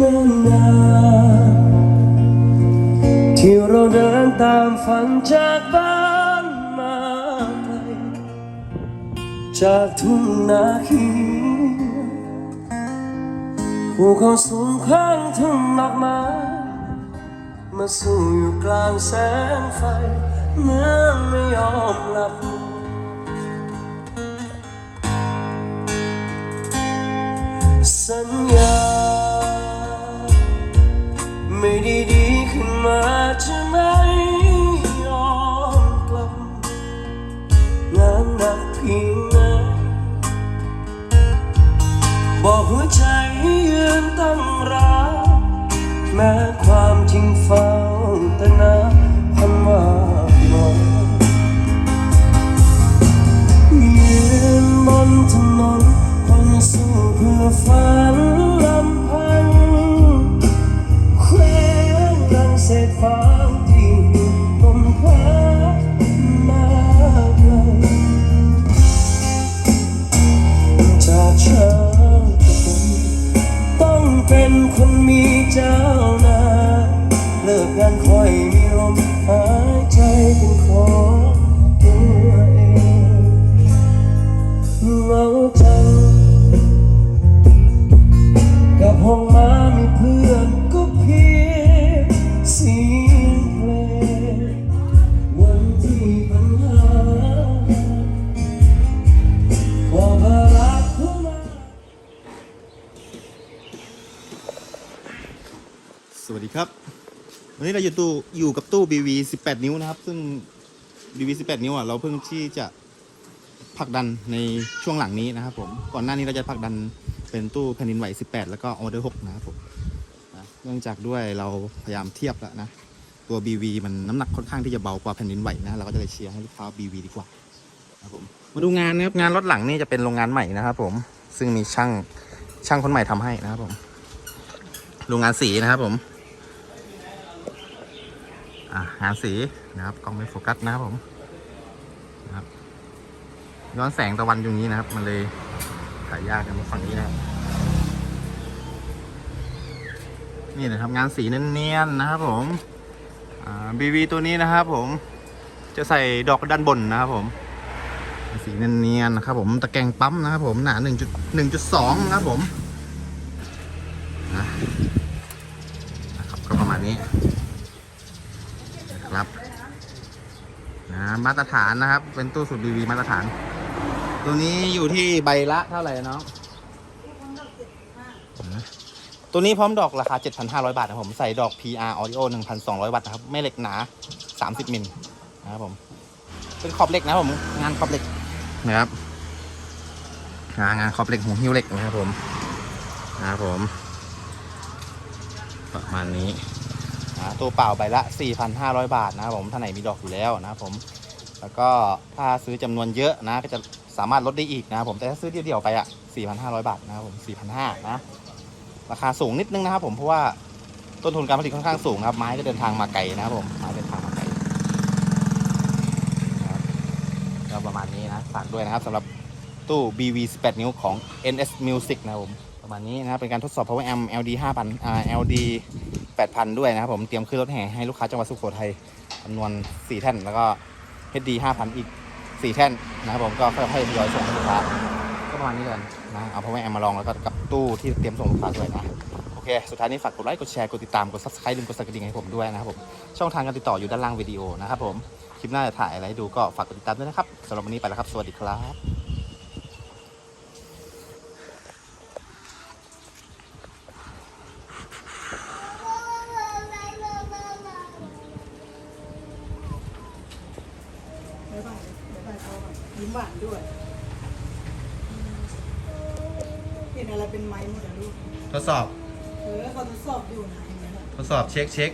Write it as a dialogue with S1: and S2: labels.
S1: นิ่นนานที่เราเดินตามฝันจากบ้านมาไกลจากทุ่งนาเขียวภูเขาสูงข้างทุ่งดอกไม้มาสู่อยู่กลางแสงไฟเมื่อไม่ยอมหลับสัญำรักแม้ความจริงเฝ้าแต่น้ำ เจ้านาเลิกงานคอยมีลมหายใจเป็นของตัวเองเหงาจังกับห้องม้า สวั
S2: สดีครับ วันนี้เราอยู่ตู้อยู่กับตู้ BV 18 นิ้วนะครับ ซึ่ง BV 18 นิ้วอะเราเพิ่งที่จะผลักดันในช่วงหลังนี้นะครับผมก่อนหน้านี้เราจะผลักดันเป็นตู้แผ่นดินไหว 18 แล้วก็ออเดอร์ 6 นะครับผมนะเนื่องจากด้วยเราพยายามเทียบแล้วนะ ตัว BV มันน้ำหนักค่อนข้างที่จะเบากว่าแผ่นดินไหวนะเราก็จะเลยเชียร์ให้ลูกค้า BV ดีกว่านะครับผมมาดูงานนะครับงานรถหลังนี่จะเป็นโรงงานใหม่นะครับผมซึ่งมีช่างช่างคนใหม่ทำให้นะครับผมโรงงานสีนะครับผม อะงาสีนะครับกล้องไม่โฟกัสนะครับผมนะครับย้อนแสงตะวันอยู่นี้นะครับ มันเลยถ่ายยากนฝั่งนี้นะครับนี่นะครับงานสีเนียนๆนะครับผมบีวีตัวนี้นะครับผมจะใส่ดอกด้านบนนะครับผม สีเนียนๆนะครับผมตะแกรงปั๊มนะครับผมหนา1.1.2นะครับผมนะครับก็ประมาณนี้ ครับนะ มาตรฐานนะครับ เป็นตู้สูบ BV มาตรฐาน ตัวนี้อยู่ที่ใบละเท่าไหร่น้องนะตัวนี้พร้อมดอกราคา 7,500 บาทนะครับผมใส่ดอก PR Audio 1,200 วัตต์นะครับ ไม่เหล็กหนา 30 มิลนะครับผม เป็นขอบเหล็กนะครับผม งานขอบเหล็กนะครับงานงานขอบเหล็กหูหิ้วเหล็กนะครับผมนะครับผม ประมาณนี้นะตัวเปล่าใบละ 4,500 บาทนะครับผมถ้าไหนมีดอกอยู่แล้วนะครับผม แล้วก็ถ้าซื้อจำนวนเยอะนะ ก็จะสามารถลดได้อีกนะครับผมแต่ถ้าซื้อเดี่ยวๆไปอะ4,500 บาทนะครับผม4,500นะราคาสูงนิดนึงนะครับผมเพราะว่าต้นทุนการผลิตค่อนข้างสูงครับไม้ก็เดินทางมาไกลนะครับผมไม้เดินทางมาไกลนะครับก็ประมาณนี้นะฝากด้วยนะครับสำหรับตู้ BV 18 นิ้วของ NS Music นะครับผมประมาณนี้นะครับเป็นการทดสอบ Power Amp LD 5,000อ่า LD 8,000 ด้วยนะครับผมเตรียมขึ้นรถแห่ให้ลูกค้าจังหวัดสุโขทัยจำนวน 4 แท่นแล้วก็ HD 5,000 อีก 4 แท่นนะครับผมก็ค่อยๆทยอยส่งให้ลูกค้าก็ประมาณนี้กันนะเอาพ่อแม่มาลองแล้วก็กับตู้ที่เตรียมส่งลูกค้าด้วยนะโอเค สุดท้ายนี้ฝากกดไลค์กดแชร์กดติดตามกด subscribe ลืมกดสั่นกระดิ่งให้ผมด้วยนะครับผมช่องทางการติดต่ออยู่ด้านล่างวิดีโอนะครับผมคลิปหน้าจะถ่ายอะไรให้ดูก็ฝากกดติดตามด้วยนะครับสำหรับวันนี้ไปแล้วครับ สวัสดีครับ
S3: ก่อนยิ้มหวานด้วยเห็นอะไรเป็นไม้หมดอะลูก
S2: ทดสอบ
S3: เออเขาทดสอบอยู่นะเห็นไหมล่ะ
S2: ทดสอบเช็คเช็ค